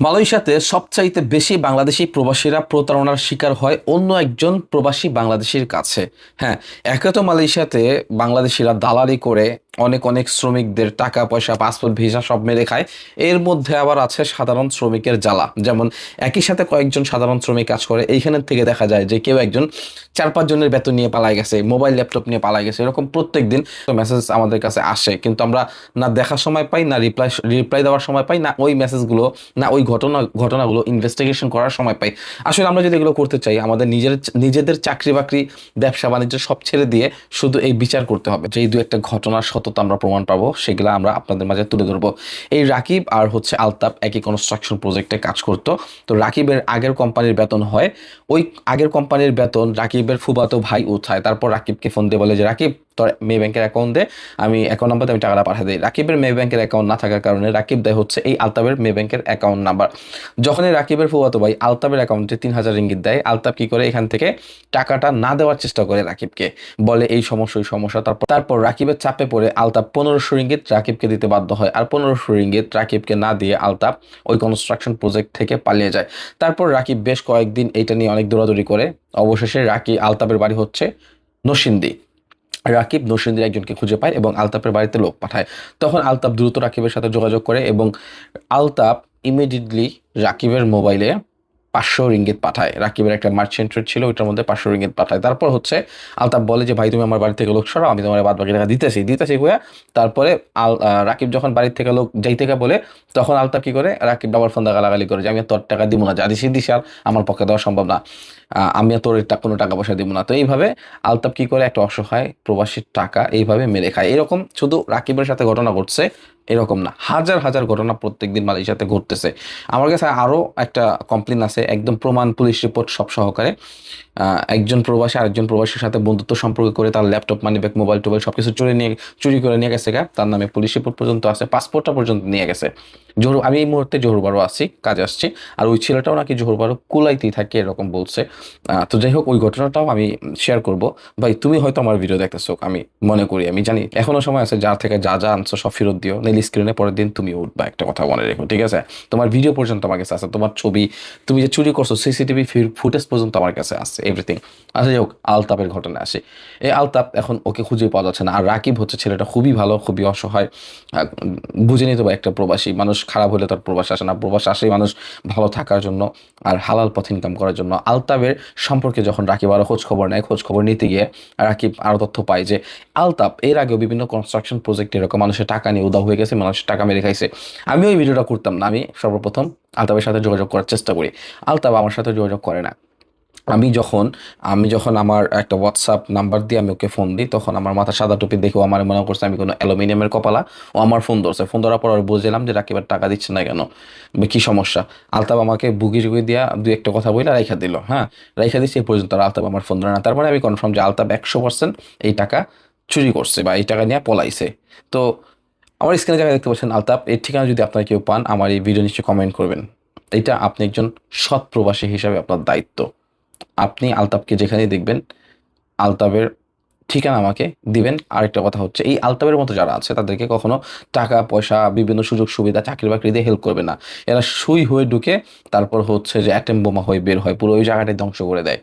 মালয়েশিয়াতে সবচাইতে বেশি বাংলাদেশি প্রবাসীরা প্রতারণার শিকার হয় অন্য একজন প্রবাসী বাংলাদেশির কাছে। হ্যাঁ একে তো মালয়েশিয়াতে বাংলাদেশিরা দালালি করে অনেক অনেক শ্রমিকদের টাকা, পয়সা, পাসপোর্ট, ভিসা সব মেরে খায়। এর মধ্যে আবার আছে সাধারণ শ্রমিকের জ্বালা। যেমন একই সাথে কয়েকজন সাধারণ শ্রমিক কাজ করে, এইখানের থেকে দেখা যায় যে কেউ একজন চার, পাঁচ জনের বেতন নিয়ে পালাই গেছে, মোবাইল, ল্যাপটপ নিয়ে পালাই গেছে, এরকম প্রত্যেক দিন মেসেজ আমাদের কাছে আসে। কিন্তু আমরা না দেখার সময় পাই, না রিপ্লাই রিপ্লাই দেওয়ার সময় পাই, না ওই মেসেজগুলো না ওই ঘটনা, ঘটনাগুলো ইনভেস্টিগেশন করার সময় পাই। আসলে আমরা যদি এগুলো করতে চাই, আমাদের নিজের, নিজেদের চাকরি বাকরি ব্যবসা বাণিজ্য সব ছেড়ে দিয়ে শুধু এই বিচার করতে হবে যে এই দু একটা ঘটনার সততা আমরা প্রমাণ পাবো, সেগুলো আমরা আপনাদের মাঝে তুলে ধরবো। এই রাকিব আর হচ্ছে আলতাপ একই কনস্ট্রাকশন প্রজেক্টে কাজ করতো। তো রাকিবের আগের কোম্পানির বেতন হয়, ওই আগের কোম্পানির বেতন রাকিবের ফুবাতো ভাই উঠায়। তারপর রাকিবকে ফোন দিয়ে বলে যে, রাকিব, তোর মে ব্যাংকের অ্যাকাউন্ট দে, আমি অ্যাকাউন্ট নাম্বার আমি টাকাটা পাঠিয়ে দিই। রাকিবের মে ব্যাংকের অ্যাকাউন্ট না থাকার কারণে রাকিব দেয় হচ্ছে এই আলতাবের মে ব্যাংকের অ্যাকাউন্ট নাম্বার যখনই রাকিবের ফুয়াতো ভাই আলতাবের অ্যাকাউন্টে তিন হাজার রিঙ্গিত দেয় আলতাব কি করে এখান থেকে টাকাটা না দেওয়ার চেষ্টা করে রাকিবকে। বলে, এই সমস্যা, ওই সমস্যা। তারপর তারপর রাকিবের চাপে পড়ে আলতাব পনেরোশো রিঙ্গিত রাকিবকে দিতে বাধ্য হয় আর পনেরোশো রিঙ্গিত রাকিবকে না দিয়ে আলতাব ওই কনস্ট্রাকশন প্রজেক্ট থেকে পালিয়ে যায়। তারপর রাকিব বেশ কয়েকদিন এইটা নিয়ে অনেক দৌড়াদৌড়ি করে। অবশেষে রাকি আলতাবের বাড়ি হচ্ছে নসিন্দি। রাকিব নসিন্দির একজনকে খুঁজে পায় এবং আলতাপের বাড়িতে লোক পাঠায়। তখন আলতাপ দ্রুত রাকিবের সাথে যোগাযোগ করে এবং আলতাপ ইমিডিয়েটলি রাকিবের মোবাইলে পাঁচশো রিঙ্গিত পাঠায়। রাকিবের একটা মার্চেন্ট ছিল, ওইটার মধ্যে পাঁচশো রিঙ্গিত পাঠায়। তারপর হচ্ছে আলতাফ বলে যে, ভাই, তুমি আমার বাড়ি থেকে লোক সরাও, আমি তোমার বাদ বাকি টাকা দিতেছি। দিতেছি ভাইয়া তারপরে আল রাকিব যখন বাড়ির থেকে লোক যাই থেকে বলে, তখন আলতাফ কি করে? রাকিব ডাবল ফোন গালাগালি করে যে, আমি তোর টাকা দিব না, যা দিছি দিশাল আমার পক্ষে দেওয়া সম্ভব না। আমি তোর কোনো টাকা পয়সা দিব না। তো এইভাবে আলতাপ কি করে? একটা অসহায় প্রবাসীর টাকা এইভাবে মেরে খায়। এরকম শুধু রাকিবের সাথে ঘটনা ঘটছে, এরকম না। হাজার হাজার ঘটনা প্রত্যেকদিন মালয়েশিয়াতে ঘটতেছে। আমার কাছে আরও একটা কমপ্লেন আছে, একদম প্রমাণ পুলিশ রিপোর্ট সব সহকারে। একজন প্রবাসী আরেকজন প্রবাসীর সাথে বন্ধুত্ব সম্পর্ক করে তার ল্যাপটপ মানি ব্যাগ মোবাইল টোবাইল সব কিছু চুরি নিয়ে, চুরি করে নিয়ে গেছে তার নামে পুলিশ রিপোর্ট পর্যন্ত আছে পাসপোর্টটা পর্যন্ত নিয়ে গেছে। জোহর, আমি এই মুহূর্তে জোহরবারও আছি, কাজে আসছি। আর ওই ছেলেটাও নাকি জোহরবারও কুলাইতেই থাকে, এরকম বলছে। তো যাই হোক, ওই ঘটনাটাও আমি শেয়ার করব। ভাই, তুমি হয়তো আমার ভিডিও দেখতেছো, আমি মনে করি, আমি জানি। এখনও সময় আছে, যার থেকে যা যা আনছো সব ফেরত দিও। নেই স্ক্রিনে পরের দিন তুমি উঠবা, একটা কথা মনে রেখো, ঠিক আছে? তোমার ভিডিও পর্যন্ত আমার কাছে আছে, তোমার ছবি, তুমি যে চুরি করছ সিসিটিভি ফুটেজ পর্যন্ত আমার কাছে আছে এভরিথিং আচ্ছা যাই হোক, আলতাপের ঘটনা আসে। এই আলতাপ এখন ওকে খুঁজে পাওয়া যাচ্ছে না, আর রাকিব হচ্ছে ছেলেটা খুবই ভালো, খুবই অসহায়। বুঝে নিতে একটা প্রবাসী, মানুষ খারাপ হলে তার প্রবাস আসে না, প্রবাস আসেই মানুষ ভালো থাকার জন্য আর হালাল পথ ইনকাম করার জন্য। আলতাবের সম্পর্কে যখন রাকিব আরও খোঁজ খবর নেয় খোঁজ খবর নিতে গিয়ে রাকিব আরও তথ্য পায় যে আলতাপ এর আগেও বিভিন্ন কনস্ট্রাকশন প্রজেক্ট এরকম মানুষের টাকা নিয়ে উদাহ হয়ে গেছে, মানুষের টাকা মেরে খাইছে। আমি ওই ভিডিওটা করতাম না, আমি সর্বপ্রথম আলতাবের সাথে যোগাযোগ করার চেষ্টা করি। আলতাব আমার সাথে যোগাযোগ করে না। আমি যখন আমি যখন আমার একটা হোয়াটসঅ্যাপ নাম্বার দিয়ে আমি ওকে ফোন দিই, তখন আমার মাথা সাদা টুপি দেখেও আমার মনে করছে আমি কোনো অ্যালুমিনিয়ামের কপালা, ও আমার ফোন ধরছে। ফোন ধরার পর আর বুঝলাম যে রাকিবের টাকা দিচ্ছে না কেন? কী সমস্যা? আলতাব আমাকে বুগি জুগি দিয়া দুই একটা কথা বলে রাইখা দিল হ্যাঁ? রাইখা দিচ্ছে এই পর্যন্ত আর আলতাব আমার ফোন ধরে না। তারপরে আমি কনফার্ম যে আলতাব একশো পার্সেন্ট এই টাকা চুরি করছে বা এই টাকা নিয়ে পলাইছে। তো আমার স্ক্রিনে জায়গায় দেখতে পাচ্ছেন আলতাপ এর ঠিকানা যদি আপনারা কেউ পান, আমার এই ভিডিও নিশ্চয়ই কমেন্ট করবেন। এটা আপনি একজন সৎ প্রবাসী হিসাবে আপনার দায়িত্ব। আপনি আলতাবকে যেখানেই দেখবেন আলতাবের ঠিকানা আমাকে দিবেন। আরেকটা কথা হচ্ছে, এই আলতাবের মতো যারা আছে, তাদেরকে কখনো টাকা, পয়সা, বিভিন্ন সুযোগ সুবিধা, চাকরি বাকরি দিয়ে হেল্প করবে না। এরা সুই হয়ে ঢুকে তারপর হচ্ছে যে অ্যাটেম বোমা হয়ে বের হয়, পুরো ওই জায়গাটাই ধ্বংস করে দেয়।